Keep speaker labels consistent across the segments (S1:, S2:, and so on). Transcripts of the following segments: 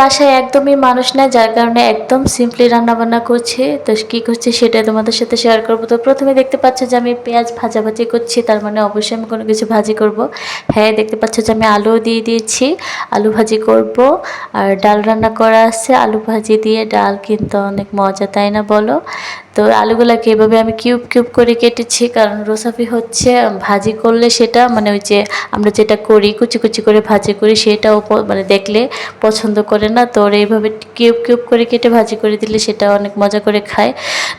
S1: বাসায় একদমই মানুষ না যার কারণে একদম সিম্পলি রান্নাবান্না করছি। তো কী করছে সেটা তোমাদের সাথে শেয়ার করব। তো প্রথমে দেখতে পাচ্ছ যে আমি পেঁয়াজ ভাজাভাজি করছি, তার মানে অবশ্যই আমি কোনো কিছু ভাজি করব। হ্যাঁ দেখতে পাচ্ছ যে আমি আলু দিয়ে দিয়েছি, আলু ভাজি করব। আর ডাল রান্না করা আছে, আলু ভাজি দিয়ে ডাল কিন্তু অনেক মজা, তাই না বলো? তো আলুগুলাকে এভাবে আমি কিউব কিউব করে কেটেছি, কারণ রোসাফি হচ্ছে ভাজি করলে সেটা মানে ওই যে আমরা যেটা করি, কুচি কুচি করে ভাজি করি, সেটাও মানে দেখলে পছন্দ করে না। তো এইভাবে কিউব কিউব করে কেটে ভাজি করে দিলে সেটা অনেক মজা করে খায়।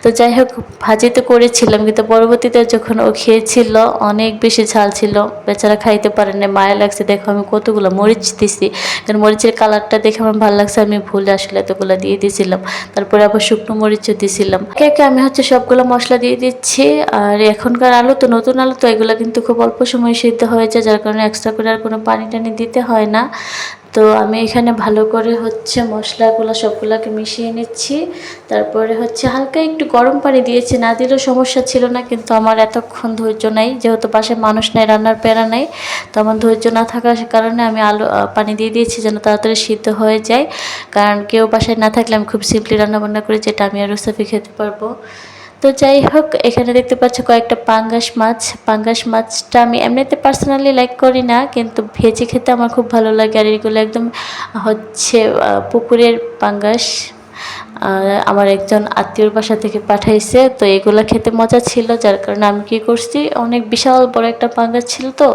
S1: তো যাই হোক, ভাজি তো করেছিলাম, কিন্তু পরবর্তীতে যখন ও খেয়েছিল, অনেক বেশি ঝাল ছিল। বেচারা খাইতে পারে না মায়া লাগছে, দেখো আমি কতগুলো মরিচ দিছি। কারণ মরিচের কালারটা দেখে আমার ভালো লাগছে, আমি ভুলে আসলে এতগুলো দিয়ে দিয়েছিলাম তারপরে আবার শুকনো মরিচও দিয়েছিলাম একে একে আমি হচ্ছে সবগুলো মশলা দিয়ে দিচ্ছি। আর এখনকার আলু তো, নতুন আলু তো, এগুলো কিন্তু খুব অল্প সময় সিদ্ধ হয়ে যায়, যার কারণে এক্সট্রা করে আর কোনো পানি টানি দিতে হয় না। তো আমি এখানে ভালো করে হচ্ছে মশলাগুলো সবগুলোকে মিশিয়ে নিচ্ছি। তারপরে হচ্ছে হালকা একটু গরম পানি দিয়েছি। না দিলেও সমস্যা ছিল না, কিন্তু আমার এতক্ষণ ধৈর্য নাই। যেহেতু পাশে মানুষ নেই, রান্নার প্যারা নেই, তো আমার ধৈর্য না থাকার কারণে আমি আলু পানি দিয়ে দিয়েছি যেন তাড়াতাড়ি সিদ্ধ হয়ে যায়। কারণ কেউ বাসায় না থাকলে আমি খুব সিম্পলি রান্না বান্না করি, যেটা আমি আর রুসাফি খেতে পারব। তো যাই হোক, এখানে দেখতে পাচ্ছ কয়েকটা পাঙ্গাস মাছ। পাঙ্গাস মাছটা আমি এমনিতে পার্সোনালি লাইক করি না, কিন্তু ভেজে খেতে আমার খুব ভালো লাগে। আর এগুলো একদম হচ্ছে পুকুরের পাঙ্গাস। আমার একজন আত্মীয়র বাসা থেকে পাঠাইছে, তো এগুলো খেতে মজা ছিল, যার কারণে আমি কি করছি, অনেক বিশাল বড় একটা পাঙ্গাস ছিল তো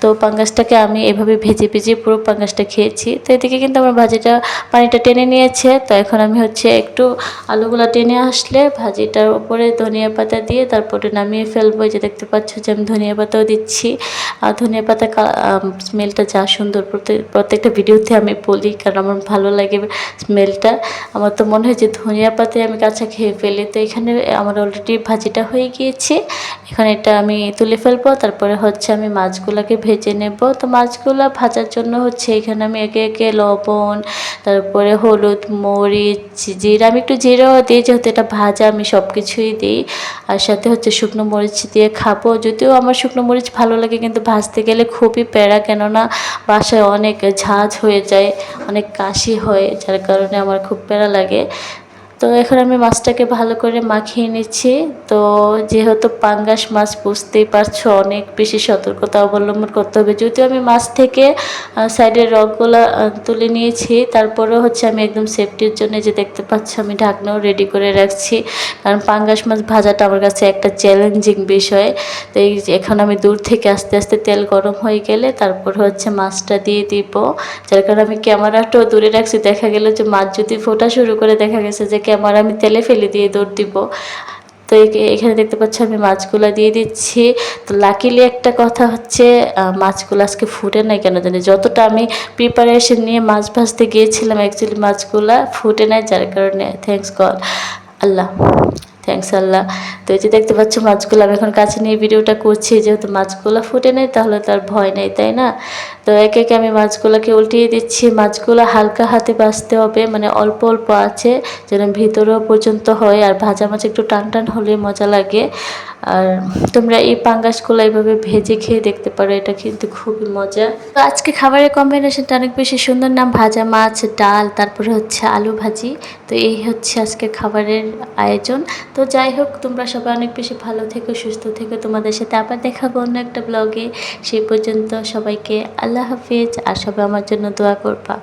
S1: তো পাঙ্গাসটাকে আমি এভাবে ভেজে ভেজে পুরো পাঙ্গাসটা খেয়েছি। তো এদিকে কিন্তু আমার ভাজিটা পানিটা টেনে নিয়েছে, তো এখন আমি হচ্ছে একটু আলুগুলো টেনে আসলে ভাজিটার উপরে ধনিয়া পাতা দিয়ে তারপরে নামিয়ে ফেলব। যে দেখতে পাচ্ছ যে আমি ধনিয়া পাতাও দিচ্ছি। আর ধনিয়া পাতা স্মেলটা যা সুন্দর, প্রত্যেক, প্রত্যেকটা ভিডিওতে আমি বলি, কারণ আমার ভালো লাগে স্মেলটা। আমার তো মনে হয় যে ধনিয়া পাতায় আমি কাঁচা খেয়ে ফেলি। তো এখানে আমার অলরেডি ভাজিটা হয়ে গিয়েছে। এখন এটা আমি তুলে ফেলব, তারপরে হচ্ছে আমি মাছগুলোকে ভেজে নেব। তো মাছগুলো ভাজার জন্য হচ্ছে এখানে আমি একে একে লবণ, তারপরে হলুদ, মরিচ, জিরা, আমি একটু জিরাও দিই, যেহেতু এটা ভাজা আমি সব কিছুই দিই। আর সাথে হচ্ছে শুকনো মরিচ দিয়ে খাব। যদিও আমার শুকনো মরিচ ভালো লাগে, কিন্তু ভাজতে গেলে খুবই প্যারা, কেননা বাসায় অনেক ঝাঁঝ হয়ে যায়, অনেক কাশি হয়, যার কারণে আমার খুব প্যারা লাগে। তো এখন আমি মাছটাকে ভালো করে মাখিয়ে নিচ্ছি। তো যেহেতু পাঙ্গাস মাছ বুঝতেই পারছ, অনেক বেশি সতর্কতা অবলম্বন করতে হবে। যদিও আমি মাছ থেকে সাইডের রগগুলো তুলে নিয়েছি, তারপরেও হচ্ছে আমি একদম সেফটির জন্য যে দেখতে পাচ্ছ, আমি ঢাকনাও রেডি করে রাখছি। কারণ পাঙ্গাস মাছ ভাজাটা আমার কাছে একটা চ্যালেঞ্জিং বিষয়। তো এই এখন আমি দূর থেকে আস্তে আস্তে তেল গরম হয়ে গেলে তারপর হচ্ছে মাছটা দিয়ে দিব। যার কারণে আমি ক্যামেরাটাও দূরে রাখছি। দেখা গেল যে মাছ যদি ফোটা শুরু করে, দেখা গেছে যে ক্যামেরা, আমি তেলে ফেলে দিয়ে দৌড় দিব। তো এখানে দেখতে পাচ্ছ আমি মাছগুলো দিয়ে দিচ্ছি। তো লাকিলি একটা কথা হচ্ছে মাছগুলো আজকে ফুটে নাই কেন জানি? যতটা আমি প্রিপারেশন নিয়ে মাছ ভাজতে গিয়েছিলাম অ্যাকচুয়ালি মাছগুলা ফুটে নাই, যার কারণে thanks god Allah. Thanks Allah. তো এই যে দেখতে পাচ্ছ মাছগুলো, আমি এখন কাছে নিয়ে ভিডিওটা করছি, যেহেতু মাছগুলো ফুটে নেই, তাহলে তার ভয় নেই, তাই না? তো একে একে আমি মাছগুলোকে উল্টিয়ে দিচ্ছি। মাছগুলো হালকা হাতে বাঁচতে হবে মানে অল্প অল্প আছে, যেন ভিতরেও পর্যন্ত হয়, আর ভাজা মাছ একটু টান টান হলে মজা লাগে। আর তোমরা এই পাঙ্গাসগুলো এইভাবে ভেজে খেয়ে দেখতে পারো, এটা কিন্তু খুবই মজা। তো আজকে খাবারের কম্বিনেশনটা অনেক বেশি সুন্দর, নাম ভাজা মাছ, ডাল, তারপরে হচ্ছে আলু ভাজি। তো এই হচ্ছে আজকে খাবারের আয়োজন। তো যাই হোক, তোমরা সবাই অনেক বেশি ভালো থেকো, সুস্থ থেকো। তোমাদের সাথে আবার দেখাবো অন্য একটা ব্লগে সেই পর্যন্ত সবাইকে আল্লাহ হাফিজ, আর সবাই আমার জন্য দোয়া করবা।